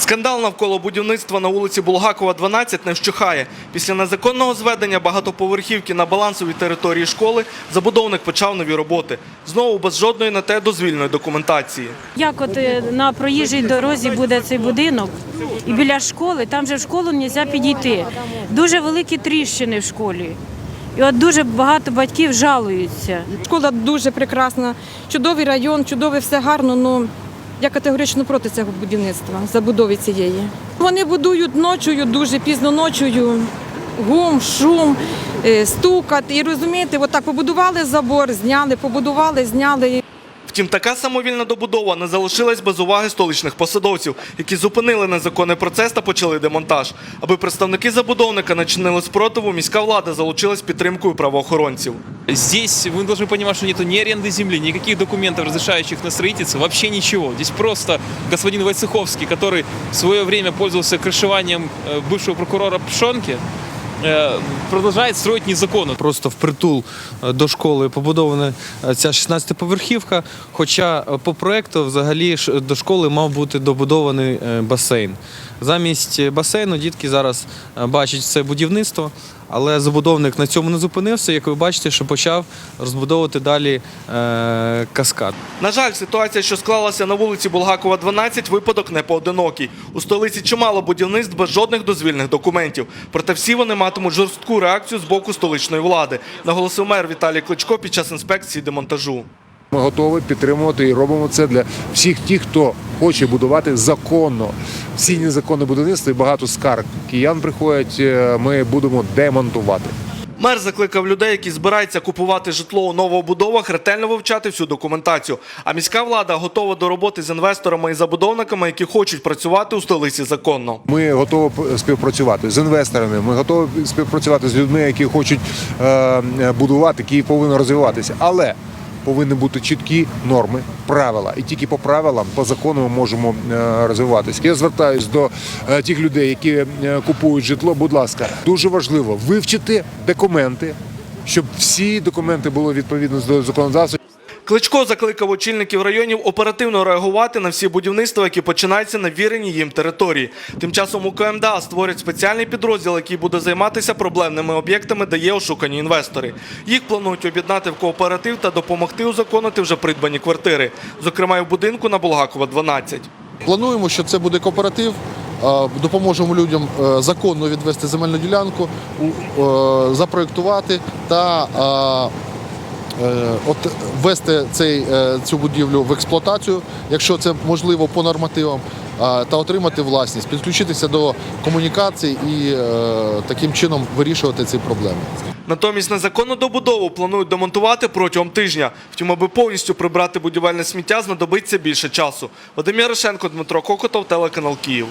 Скандал навколо будівництва на вулиці Булгакова, 12 не вщухає. Після незаконного зведення багатоповерхівки на балансовій території школи забудовник почав нові роботи. Знову без жодної на те дозвільної документації. Як от е, на проїжджій дорозі буде цей будинок, і біля школи, там же в школу не можна підійти. Дуже великі тріщини в школі. І от дуже багато батьків жалуються. Школа дуже прекрасна, чудовий район, чудове все гарно. але я категорично проти цього будівництва, забудови цієї. Вони будують ночою, дуже пізно ночою. Гум, шум, е, стукат. І розумієте, отак побудували забор, зняли, побудували, зняли. Втім, така самовільна добудова не залишилась без уваги столичних посадовців, які зупинили незаконний процес та почали демонтаж. Аби представники забудовника не чинили спротиву, міська влада залучилась підтримкою правоохоронців. Здесь вы должны понимать, что нету ни аренды земли, никаких документов, разрешающих на строительство, вообще ничего. Здесь просто господин Войцеховский, который в свое время пользовался крышеванием э, бывшего прокурора Пшонки, э, продолжает строить незаконно. Просто впритул притул до школи побудована е, ця 16-поверхівка. Хоча е, по проекту взагалі до школи мав бути добудований е, басейн. Замість басейну дітки зараз е, бачать це будівництво, але забудовник на цьому не зупинився. Як ви бачите, що почав розбудовувати далі е, каскад. На жаль, ситуація, що склалася на вулиці Булгакова, 12, випадок не поодинокий. У столиці чимало будівництв без жодних дозвільних документів. Проте всі вони матимуть жорстку реакцію з боку столичної влади, наголосив мер Віталій Кличко під час інспекції демонтажу. Ми готові підтримувати і робимо це для всіх тих, хто хоче будувати законно. Всі незаконне будівництво і багато скарг киян приходять. е, Ми будемо демонтувати. Мер закликав людей, які збираються купувати житло у новобудовах, ретельно вивчати всю документацію. А міська влада готова до роботи з інвесторами і забудовниками, які хочуть працювати у столиці законно. Ми готові співпрацювати з інвесторами. Ми готові співпрацювати з людьми, які хочуть е, будувати. Київ повинен розвиватися, але повинні бути чіткі норми, правила. І тільки по правилам, по закону ми можемо е, розвиватися. Я звертаюся до е, тих людей, які е, купують житло. Будь ласка, дуже важливо вивчити документи, щоб всі документи були відповідно до законодавства. Кличко закликав очільників районів оперативно реагувати на всі будівництва, які починаються на віреній їм території. Тим часом у КМДА створять спеціальний підрозділ, який буде займатися проблемними об'єктами, де є ошукані інвестори. Їх планують об'єднати в кооператив та допомогти узаконити вже придбані квартири, зокрема і в будинку на Булгакова 12. Плануємо, що це буде кооператив. Допоможемо людям е, законно відвести земельну ділянку, е, запроєктувати та от ввести цей, е, цю будівлю в експлуатацію, якщо це можливо по нормативам, е, та отримати власність, підключитися до комунікацій і е, таким чином вирішувати ці проблеми. Натомість незаконну добудову планують демонтувати протягом тижня. Втім, аби повністю прибрати будівельне сміття, знадобиться більше часу. Вадим Ярошенко, Дмитро Кокотов, телеканал Київ.